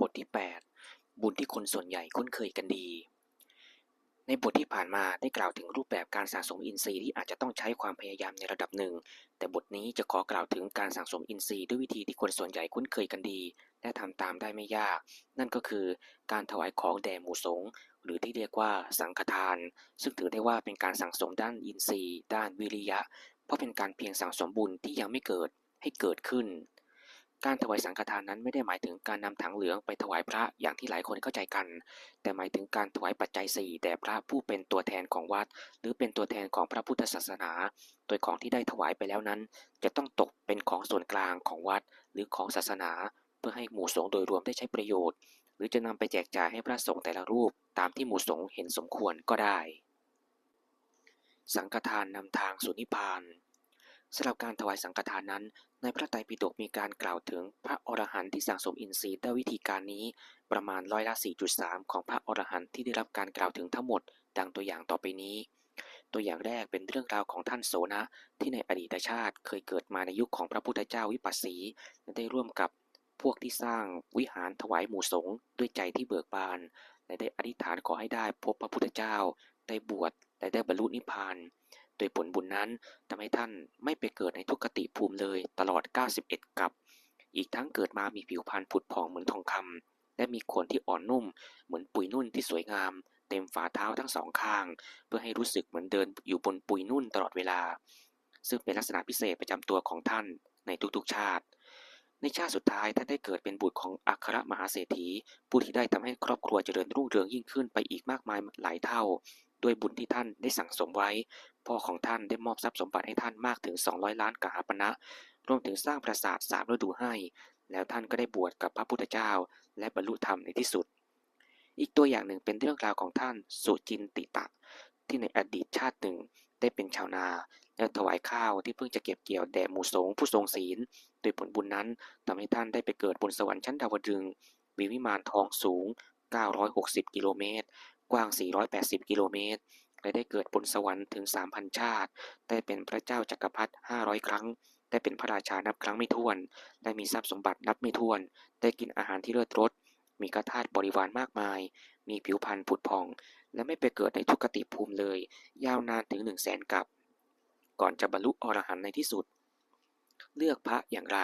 บทที่ 8 บุญที่คนส่วนใหญ่คุ้นเคยกันดี ในบทที่ผ่านมาได้กล่าวถึงรูปแบบการสะสมอินทรีย์ที่อาจจะต้องใช้ความพยายามในระดับหนึ่ง แต่บทนี้จะขอกล่าวถึงการสั่งสมอินทรีย์ด้วยวิธีที่คนส่วนใหญ่คุ้นเคยกันดี และทำตามได้ไม่ยาก นั่นก็คือการถวายของแด่หมู่สงฆ์หรือที่เรียกว่าสังฆทาน ซึ่งถือได้ว่าเป็นการสั่งสมด้านอินทรีย์ ด้านวิริยะ เพราะเป็นการเพียงสั่งสมบุญที่ยังไม่เกิดให้เกิดขึ้น การถวายสังฆทานนั้นไม่ได้หมายถึงการนำถังเหลืองไปถวายพระอย่างที่หลายคนเข้าใจกัน แต่หมายถึงการถวายปัจจัยสี่แด่พระผู้เป็นตัวแทนของวัด หรือเป็นตัวแทนของพระพุทธศาสนา โดยของที่ได้ถวายไปแล้วนั้น จะต้องตกเป็นของส่วนกลางของวัด หรือของศาสนา เพื่อให้หมู่สงฆ์โดยรวมได้ใช้ประโยชน์ หรือจะนำไปแจกจ่ายให้พระสงฆ์แต่ละรูป ตามที่หมู่สงฆ์เห็นสมควรก็ได้ สังฆทานนำทางสู่นิพานสำหรับการถวายสังฆทานนั้น ในพระไตรปิฎกมีการกล่าวถึงพระอรหันต์ที่สั่งสมอินทรีย์ด้วยวิธีการนี้ประมาณร้อยละ 4.3 ของพระอรหันต์ที่ได้รับการกล่าวถึงทั้งหมด ดังตัวอย่างต่อไปนี้ ตัวอย่างแรกเป็นเรื่องราวของท่านโสนะที่ในอดีตชาติเคยเกิดมาในยุคของพระพุทธเจ้าวิปัสสีและได้ร่วมกับพวกที่สร้างวิหารถวายหมู่สงฆ์ด้วยใจที่เบิกบานและได้อธิษฐานขอให้ได้พบพระพุทธเจ้า ได้บวชและได้บรรลุนิพพาน โดยผลบุญนั้นทำให้ท่านไม่ไปเกิดในทุกขติภูมิเลยตลอด 91 กับ อีกทั้งเกิดมามีผิวพรรณผุดผ่องเหมือนทองคำและมีขนที่อ่อนนุ่ม เหมือนปุยนุ่นที่สวยงาม เต็มฝ่าเท้าทั้งสองข้าง เพื่อให้รู้สึกเหมือนเดินอยู่บนปุยนุ่นตลอดเวลา ซึ่งเป็นลักษณะพิเศษประจำตัวของท่านในทุกๆชาติในชาติสุดท้ายท่านได้เกิดเป็นบุตรของอัครมหาเศรษฐี ผู้ที่ได้ทำให้ครอบครัวเจริญรุ่งเรืองยิ่งขึ้นไปอีกมากมายหลายเท่า ด้วยบุญที่ท่านได้สั่งสมไว้ พ่อของท่านได้มอบทรัพย์สมบัติให้ท่านมากถึง 200 ล้านกหาปณะรวมถึงสร้างปราสาทสามฤดูให้ แล้วท่านก็ได้บวชกับพระพุทธเจ้า และบรรลุธรรมในที่สุด อีกตัวอย่างหนึ่งเป็นเรื่องราวของท่านสุจินติตะ ที่ในอดีตชาติหนึ่งได้เป็นชาวนา และถวายข้าวที่เพิ่งจะเก็บเกี่ยวแด่หมู่สงฆ์ผู้ทรงศีลโดยผลบุญนั้นทำให้ท่านได้ไปเกิดบนสวรรค์ชั้นดาวดึงมีวิมานทองสูง 960 กิโลเมตร กว้าง 480 กิโลเมตร และได้เกิดบนสวรรค์ถึง3,000ชาติ ได้เป็นพระเจ้าจักรพรรดิ500ครั้ง ได้เป็นพระราชานับครั้งไม่ถ้วน ได้มีทรัพย์สมบัตินับไม่ถ้วน ได้กินอาหารที่เลิศรส มีกระทาสบริวารมากมาย มีผิวพรรณผุดผ่อง และไม่ไปเกิดในทุกขติภูมิเลย ยาวนานถึง1 0 0 0 0แสนกับ ก่อนจะบรรลุอรหันต์ในที่สุด เลือกพระอย่างไร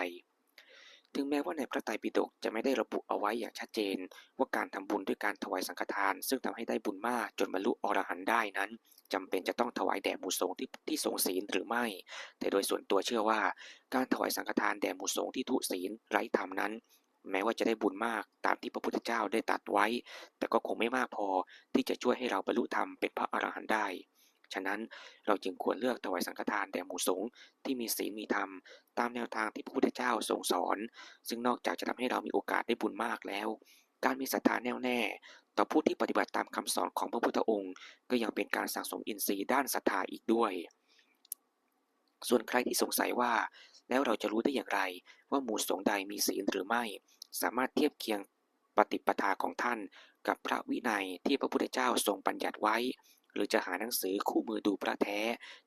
ถึงแม้ว่าในพระไตรปิฎกจะไม่ได้ระบุเอาไว้อย่างชัดเจน ว่าการทำบุญด้วยการถวายสังฆทาน ซึ่งทำให้ได้บุญมากจนบรรลุอรหันต์ได้นั้นจำเป็นจะต้องถวายแด่หมู่สงฆ์ที่ที่ทรงศีลหรือไม่ แต่โดยส่วนตัวเชื่อว่า การถวายสังฆทานแด่หมู่สงฆ์ที่ทุศีลไร้ธรรมนั้น แม้ว่าจะได้บุญมากตามที่พระพุทธเจ้าได้ตรัสไว้ แต่ก็คงไม่มากพอที่จะช่วยให้เราบรรลุธรรมเป็นพระอรหันต์ได้ ฉะนั้นเราจึงควรเลือกถวายสังฆทานแด่หมู่สงฆ์ที่มีศีลมีธรรม ตามแนวทางที่พระพุทธเจ้าทรงสอน ซึ่งนอกจากจะทำให้เรามีโอกาสได้บุญมากแล้ว การมีศรัทธาแน่วแน่ ต่อผู้ที่ปฏิบัติตามคำสอนของพระพุทธองค์ ก็ยังเป็นการสั่งสมอินทรีย์ด้านศรัทธาอีกด้วย ส่วนใครที่สงสัยว่า แล้วเราจะรู้ได้อย่างไร ว่าหมู่สงฆ์ใดมีศีลหรือไม่ สามารถเทียบเคียงปฏิปทาของท่านกับพระวินัยที่พระพุทธเจ้าทรงบัญญัติไว้ หรือจะหาหนังสือคู่มือดูพระแท้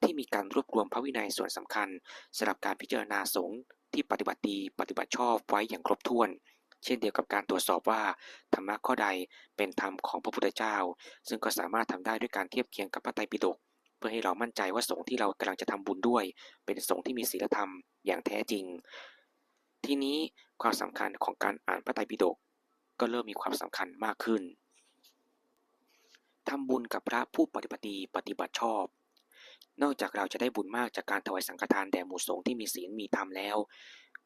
ที่มีการรวบรวมพระวินัยส่วนสำคัญสำหรับการพิจารณาสงฆ์ที่ปฏิบัติดีปฏิบัติชอบไว้อย่างครบถ้วน เช่นเดียวกับการตรวจสอบว่าธรรมะข้อใดเป็นธรรมของพระพุทธเจ้า ซึ่งก็สามารถทำได้ด้วยการเทียบเคียงกับพระไตรปิฎกเพื่อให้เรามั่นใจว่าสงฆ์ที่เรากำลังจะทำบุญด้วย เป็นสงฆ์ที่มีศีลธรรมอย่างแท้จริง ทีนี้ความสำคัญของการอ่านพระไตรปิฎกก็เริ่มมีความสำคัญมากขึ้น ทำบุญกับพระผู้ปฏิบัติปฏิบัติชอบ นอกจากเราจะได้บุญมากจากการถวายสังฆทานแด่หมู่สงฆ์ที่มีศีลมีธรรมแล้ว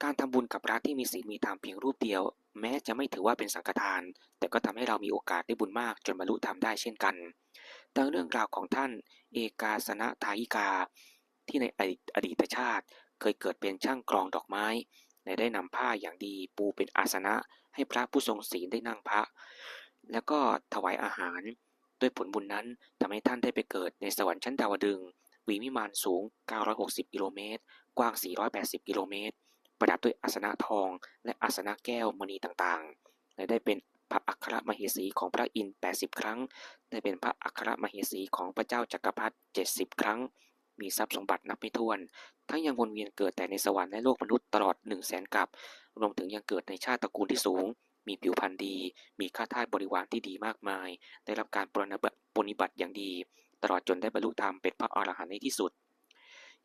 การทำบุญกับพระที่มีศีลมีธรรมเพียงรูปเดียว แม้จะไม่ถือว่าเป็นสังฆทาน แต่ก็ทำให้เรามีโอกาสได้บุญมากจนบรรลุธรรมได้เช่นกันดังเรื่องราวของท่านเอกาสนะทายิกา ที่ในอดีตชาติเคยเกิดเป็นช่างกรองดอกไม้และได้นำผ้าอย่างดีปูเป็นอาสนะให้พระผู้ทรงศีลได้นั่งพระ แล้วก็ถวายอาหาร ด้วยผลบุญนั้นทำให้ท่านได้ไปเกิดในสวรรค์ชั้นดาวดึงวีวิมานสูง 960 กิโลเมตร กว้าง 480 กิโลเมตร ประดับด้วยอาสนะทอง และอาสนะแก้วมณีต่างๆ และได้เป็นพระอัครมเหสีของพระอินทร์80 ครั้ง ได้เป็นพระอัครมเหสีของพระเจ้าจักรพรรดิ70 ครั้ง มีทรัพย์สมบัตินับไม่ถ้วน ทั้งยังวนเวียนเกิดแต่ในสวรรค์และโลกมนุษย์ตลอด1 0 0 0 0แสนกับ รวมถึงยังเกิดในชาติตระกูลที่สูง มีผิวพรรณดี มีข้าทาสบริวารที่ดีมากมาย ได้รับการปรนปนิบัติอย่างดี ตลอดจนได้บรรลุธรรมเป็นพระอรหันต์ในที่สุด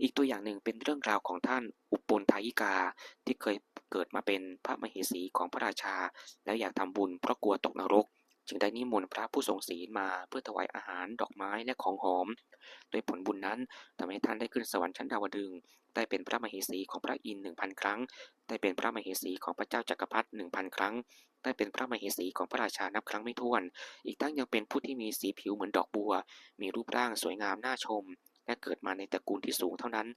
อีกตัวอย่างหนึ่งเป็นเรื่องราวของท่านอุปปนทายิกาที่เคยเกิดมาเป็นพระมเหสีของพระราชา แล้วอยากทำบุญเพราะกลัวตกนรก จึงได้นิมนต์พระผู้ทรงศีลมาเพื่อถวายอาหารดอกไม้และของหอมโดยผลบุญนั้นทำให้ท่านได้ขึ้นสวรรค์ชั้นดาวดึงได้เป็นพระมเหสีของพระอินทร์หนึ่งพันครั้ง ได้เป็นพระมเหสีของพระเจ้าจักรพรรดิหนึ่งพันครั้ง ได้เป็นพระมเหสีของพระราชานับครั้งไม่ถ้วน อีกทั้งยังเป็นผู้ที่มีสีผิวเหมือนดอกบัว มีรูปร่างสวยงามน่าชม และเกิดมาในตระกูลที่สูงเท่านั้น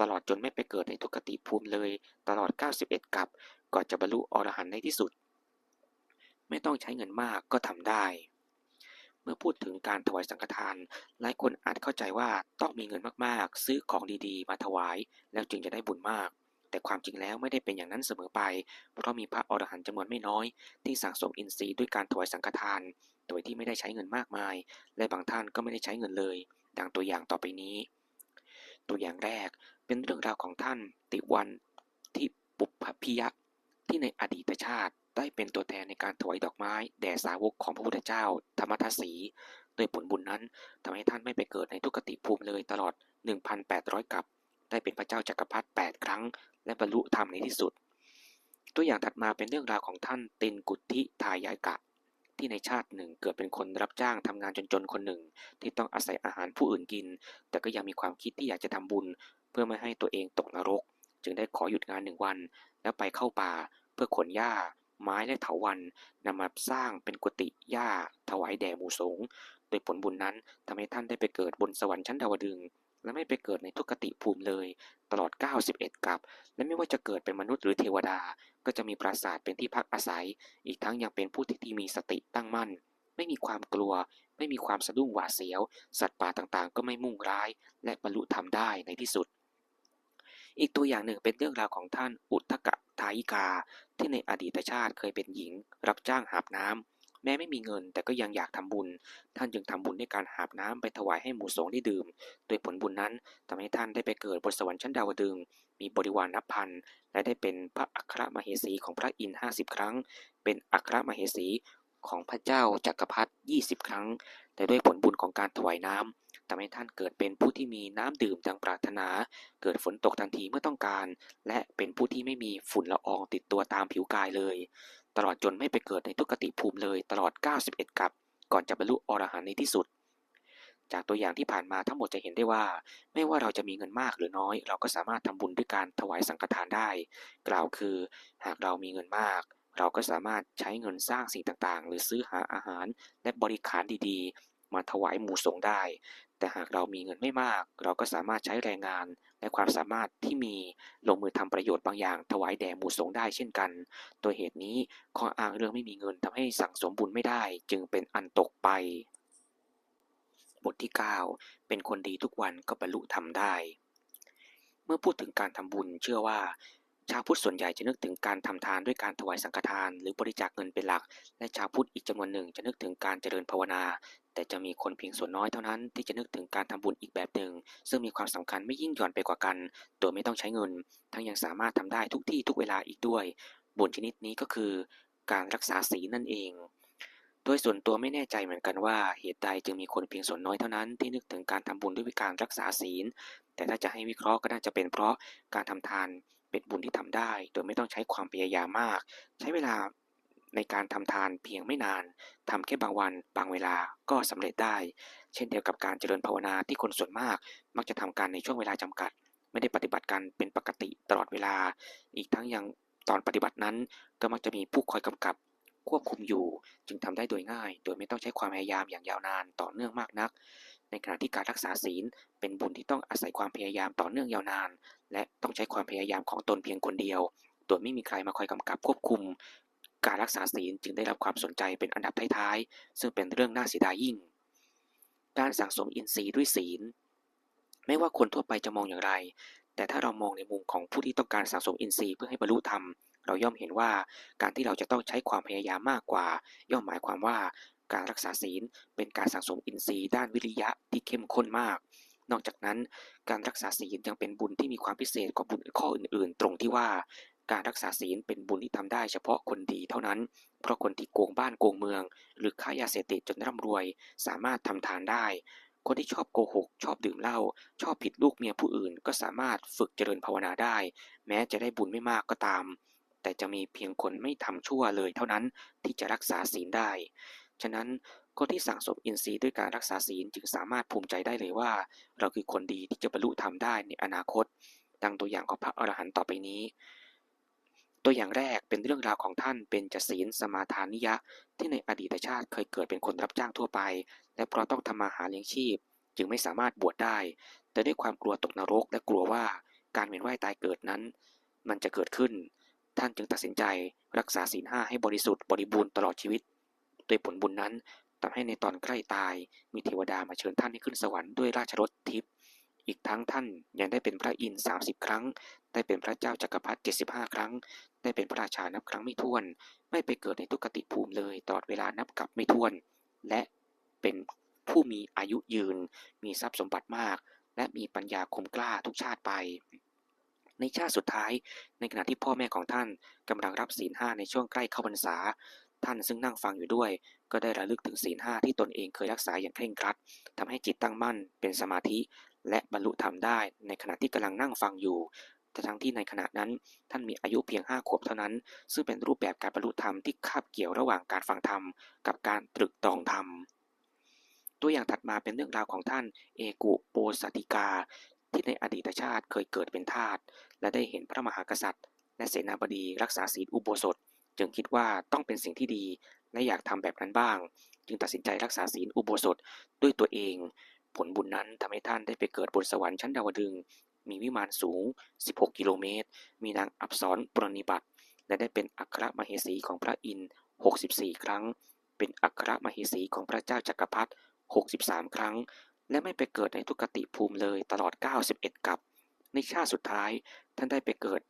ตลอดจนไม่ไปเกิดในทุกติภูมิเลย ตลอด 91 กับ ก่อนจะบรรลุอรหันต์ในที่สุด ไม่ต้องใช้เงินมากก็ทำได้ เมื่อพูดถึงการถวายสังฆทาน หลายคนอาจเข้าใจว่าต้องมีเงินมากๆ ซื้อของดีๆ มาถวาย แล้วจึงจะได้บุญมาก แต่ความจริงแล้วไม่ได้เป็นอย่างนั้นเสมอไป เพราะมีพระอรหันต์จำนวนไม่น้อย ที่สั่งสมอินทรีย์ด้วยการถวายสังฆทาน โดยที่ไม่ได้ใช้เงินมากมาย และบางท่านก็ไม่ได้ใช้เงินเลย ดังตัวอย่างต่อไปนี้ ตัวอย่างแรกเป็นเรื่องราวของท่านติวันที่ปุพพพิยะที่ในอดีตชาติได้เป็นตัวแทนในการถวายดอกไม้แด่สาวกของพระพุทธเจ้า ธรรมทัศสีโดยผลบุญนั้นทำให้ท่านไม่ไปเกิดในทุกติภูมิเลยตลอด 1,800กับ ได้เป็นพระเจ้าจักรพรรดิ8ครั้ง และบรรลุธรรมในที่สุด ตัวอย่างถัดมาเป็นเรื่องราวของท่านตินกุติทายายกะ ที่ในชาติหนึ่งเกิดเป็นคนรับจ้างทำงานจนๆคนหนึ่ง ที่ต้องอาศัยอาหารผู้อื่นกิน แต่ก็ยังมีความคิดที่อยากจะทำบุญ เพื่อไม่ให้ตัวเองตกนรก จึงได้ขอหยุดงานหนึ่งวัน แล้วไปเข้าป่า เพื่อขนหญ้าไม้และเถาวันนำมาสร้างเป็นกุฏิหญ้าถวายแด่หมู่สงฆ์โดยผลบุญนั้นทำให้ท่านได้ไปเกิดบนสวรรค์ชั้นดาวดึงส และไม่ไปเกิดในทุกติภูมิเลย ตลอด 91กับ และไม่ว่าจะเกิดเป็นมนุษย์หรือเทวดา ก็จะมีปราสาทเป็นที่พักอาศัย อีกทั้งยังเป็นผู้ที่มีสติตั้งมั่น ไม่มีความกลัว ไม่มีความสะดุ้งหวาดเสียว สัตว์ป่าต่างๆ ก็ไม่มุ่งร้าย และบรรลุธรรมได้ในที่สุด อีกตัวอย่างหนึ่งเป็นเรื่องราวของท่านอุทธกะทายิกา ที่ในอดีตชาติเคยเป็นหญิง รับจ้างหาบน้ำ แม้ไม่มีเงินแต่ก็ยังอยากทำบุญ ท่านจึงทำบุญด้วยการหาบน้ำไปถวายให้หมู่สงฆ์ได้ดื่ม โดยผลบุญนั้นทำให้ท่านได้ไปเกิดบนสวรรค์ชั้นดาวดึง มีบริวารนับพัน และได้เป็นพระอัครมเหสีของพระอินทร์ห้าสิบครั้ง เป็นอัครมเหสีของพระเจ้าจักรพรรดิยี่สิบครั้ง แต่ด้วยผลบุญของการถวายน้ำทำให้ท่านเกิดเป็นผู้ที่มีน้ำดื่มดังปรารถนา เกิดฝนตกทันทีเมื่อต้องการ และเป็นผู้ที่ไม่มีฝุ่นละอองติดตัวตามผิวกายเลย ตลอดจนไม่ไปเกิดในทุกติภูมิเลยตลอด 91 กับ ก่อนจะบรรลุอรหันต์ในที่สุด จากตัวอย่างที่ผ่านมาทั้งหมดจะเห็นได้ว่า ไม่ว่าเราจะมีเงินมากหรือน้อย เราก็สามารถทำบุญด้วยการถวายสังฆทานได้ กล่าวคือ หากเรามีเงินมาก เราก็สามารถใช้เงินสร้างสิ่งต่างๆ หรือซื้อหาอาหารและบริขารดีๆ มาถวายหมู่สงฆ์ได้ แต่หากเรามีเงินไม่มาก เราก็สามารถใช้แรงงานและความสามารถที่มีลงมือทำประโยชน์บางอย่าง ถวายแด่หมู่สงฆ์ได้เช่นกัน ตัวเหตุนี้ข้ออ้างเรื่องไม่มีเงินทำให้สั่งสมบุญไม่ได้ จึงเป็นอันตกไป บทที่ 9 เป็นคนดีทุกวันก็บรรลุธรรมได้ เมื่อพูดถึงการทำบุญเชื่อว่า ชาวพุทธส่วนใหญ่จะนึกถึงการทำทานด้วยการถวายสังฆทาน หรือบริจาคเงินเป็นหลัก และชาวพุทธอีกจำนวนหนึ่งจะนึกถึงการเจริญภาวนา แต่จะมีคนเพียงส่วนน้อยเท่านั้นที่จะนึกถึงการทำบุญอีกแบบหนึ่ง ซึ่งมีความสำคัญไม่ยิ่งหย่อนไปกว่ากัน โดยไม่ต้องใช้เงิน ทั้งยังสามารถทำได้ทุกที่ทุกเวลาอีกด้วย บุญชนิดนี้ก็คือ การรักษาศีลนั่นเองโดยส่วนตัวไม่แน่ใจเหมือนกันว่าเหตุใดจึงมีคนเพียงส่วนน้อยเท่านั้นที่นึกถึงการทำบุญด้วยการรักษาศีล แต่ถ้าจะให้วิเคราะห์ก็น่าจะเป็นเพราะการทำทาน เป็นบุญที่ทำได้ โดยไม่ต้องใช้ความพยายามมาก ใช้เวลาในการทำทานเพียงไม่นานทำแค่บางวัน บางเวลาก็สำเร็จได้ เช่นเดียวกับการเจริญภาวนาที่คนส่วนมาก มักจะทำการในช่วงเวลาจำกัด ไม่ได้ปฏิบัติการเป็นปกติตลอดเวลา อีกทั้งยังตอนปฏิบัตินั้นก็มักจะมีผู้คอยกำกับ ควบคุมอยู่ จึงทำได้โดยง่าย โดยไม่ต้องใช้ความพยายามอย่างยาวนานต่อเนื่องมากนัก ในขณะที่การรักษาศีลเป็นบุญที่ต้องอาศัยความพยายามต่อเนื่องยาวนาน และต้องใช้ความพยายามของตนเพียงคนเดียว โดยไม่มีใครมาคอยกำกับควบคุม การรักษาศีลจึงได้รับความสนใจเป็นอันดับท้ายๆซึ่งเป็นเรื่องน่าเสียดายยิ่ง การสั่งสมอินทรีย์ด้วยศีล ไม่ว่าคนทั่วไปจะมองอย่างไร แต่ถ้าเรามองในมุมของผู้ที่ต้องการสั่งสมอินทรีย์เพื่อให้บรรลุธรรม เราย่อมเห็นว่าการที่เราจะต้องใช้ความพยายามมากกว่า ย่อมหมายความว่าการรักษาศีลเป็นการสังสมอินทรีย์ด้านวิริยะที่เข้มข้นมาก นอกจากนั้น การรักษาศีลยังเป็นบุญที่มีความพิเศษกว่าบุญข้ออื่นๆ ตรงที่ว่าการรักษาศีลเป็นบุญที่ทำได้เฉพาะคนดีเท่านั้น เพราะคนที่โกงบ้านโกงเมือง หรือค้ายาเสพติดจนร่ำรวย สามารถทำทานได้ คนที่ชอบโกหก ชอบดื่มเหล้าชอบผิดลูกเมียผู้อื่น ก็สามารถฝึกเจริญภาวนาได้ แม้จะได้บุญไม่มากก็ตาม แต่จะมีเพียงคนไม่ทำชั่วเลยเท่านั้นที่จะรักษาศีลได้ ฉะนั้นคนที่สั่งสมอินทรีย์ด้วยการรักษาศีลจึงสามารถภูมิใจได้เลยว่า เราคือคนดีที่จะบรรลุธรรมได้ในอนาคต ดังตัวอย่างของพระอรหันต์ต่อไปนี้ ตัวอย่างแรกเป็นเรื่องราวของท่านเป็นจศีลสมาทานิยะ ที่ในอดีตชาติเคยเกิดเป็นคนรับจ้างทั่วไป และเพราะต้องทำมาหาเลี้ยงชีพ จึงไม่สามารถบวชได้ แต่ด้วยความกลัวตกนรกและกลัวว่าการเวียนว่ายตายเกิดนั้น มันจะเกิดขึ้น ท่านจึงตัดสินใจรักษาศีลห้าให้บริสุทธิ์บริบูรณ์ตลอดชีวิตโดยผลบุญนั้นทำให้ในตอนใกล้ตายมีเทวดามาเชิญท่านให้ขึ้นสวรรค์ด้วยราชรถทิพย์อีกทั้งท่านยังได้เป็นพระอินทร์30 ครั้ง ได้เป็นพระเจ้าจักรพรรดิ75 ครั้ง ได้เป็นพระราชานับครั้งไม่ถ้วน ไม่ไปเกิดในทุกขติภูมิเลยตลอดเวลานับกลับไม่ถ้วน และเป็นผู้มีอายุยืน มีทรัพย์สมบัติมาก และมีปัญญาคมกล้าทุกชาติไป ในชาติสุดท้าย ในขณะที่พ่อแม่ของท่านกำลังรับศีลห้าในช่วงใกล้เข้าพรรษา ท่านซึ่งนั่งฟังอยู่ด้วย ก็ได้ระลึกถึงศีลห้าที่ตนเองเคยรักษาอย่างเคร่งครัดทำให้จิตตั้งมั่น เป็นสมาธิ และบรรลุธรรมได้ ในขณะที่กำลังนั่งฟังอยู่แต่ทั้งที่ในขณะนั้นท่านมีอายุเพียงห้าขวบเท่านั้น ซึ่งเป็นรูปแบบการบรรลุธรรมที่คาบเกี่ยวระหว่างการฟังธรรม กับการตรึกตรองธรรม ตัวอย่างถัดมาเป็นเรื่องราวของท่านเอกุโปสติกา ที่ในอดีตชาติเคยเกิดเป็นทาสและได้เห็นพระมหากษัตริย์ และเสนาบดีรักษาศีลอุโบสถ จึงคิดว่าต้องเป็นสิ่งที่ดี และอยากทำแบบนั้นบ้าง จึงตัดสินใจรักษาศีลอุโบสถด้วยตัวเอง ผลบุญนั้นทำให้ท่านได้ไปเกิดบนสวรรค์ชั้นดาวดึงมีวิมานสูง 16 กิโลเมตร มีนางอับสรปรนิบัติ และได้เป็นอัครมเหสีของพระอินทร์64 ครั้ง เป็นอัครมเหสีของพระเจ้าจักรพรรดิ63 ครั้ง และไม่ไปเกิดในทุกติภูมิเลยตลอด 91 กับ ในชาติสุดท้ายท่านได้ไปเกิด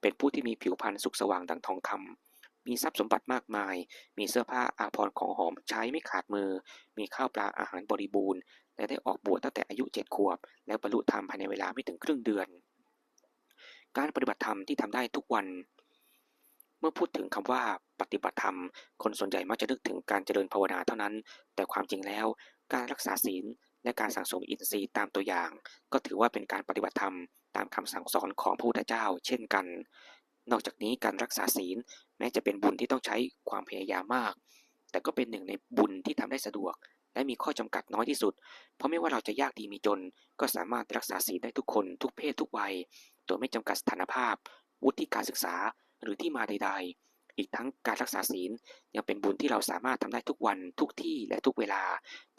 เป็นผู้ที่มีผิวพรรณสุขสว่างดังทองคำมีทรัพย์สมบัติมากมาย มีเสื้อผ้าอาภรณ์ของหอมใช้ไม่ขาดมือ มีข้าวปลาอาหารบริบูรณ์ และได้ออกบวชตั้งแต่อายุเจ็ดขวบ แล้วบรรลุธรรมภายในเวลาไม่ถึงครึ่งเดือน การปฏิบัติธรรมที่ทำได้ทุกวันเมื่อพูดถึงคำว่าปฏิบัติธรรม คนส่วนใหญ่มักจะนึกถึงการเจริญภาวนาเท่านั้น แต่ความจริงแล้ว การรักษาศีล และการสั่งสมอินทรีย์ตามตัวอย่าง ก็ถือว่าเป็นการปฏิบัติธรรมตามคำสั่งสอนของพระพุทธเจ้า เช่นกัน นอกจากนี้การรักษาศีลแม้จะเป็นบุญที่ต้องใช้ความพยายามมาก แต่ก็เป็นหนึ่งในบุญที่ทำได้สะดวก และมีข้อจำกัดน้อยที่สุด เพราะไม่ว่าเราจะยากดีมีจน ก็สามารถรักษาศีลได้ทุกคน ทุกเพศทุกวัย โดยไม่จำกัดสถานภาพ วุฒิการศึกษาหรือที่มาใด ๆ อีกทั้งการรักษาศีลยังเป็นบุญที่เราสามารถทำได้ทุกวันทุกที่และทุกเวลา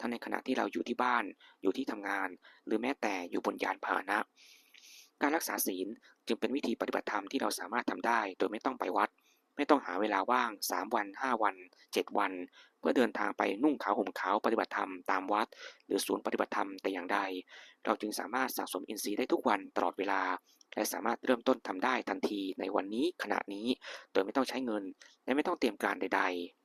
ทั้งในขณะที่เราอยู่ที่บ้าน อยู่ที่ทำงาน หรือแม้แต่อยู่บนยานพาหนะ การรักษาศีลจึงเป็นวิธีปฏิบัติธรรมที่เราสามารถทำได้ โดยไม่ต้องไปวัด ไม่ต้องหาเวลาว่าง 3 วัน 5 วัน 7 วัน เพื่อเดินทางไปนุ่งขาวห่มขาวปฏิบัติธรรมตามวัด หรือศูนย์ปฏิบัติธรรมแต่อย่างใด เราจึงสามารถสะสมอินทรีย์ได้ทุกวันตลอดเวลา และสามารถเริ่มต้นทำได้ทันทีในวันนี้ขณะนี้ โดยไม่ต้องใช้เงิน และไม่ต้องเตรียมการใดๆ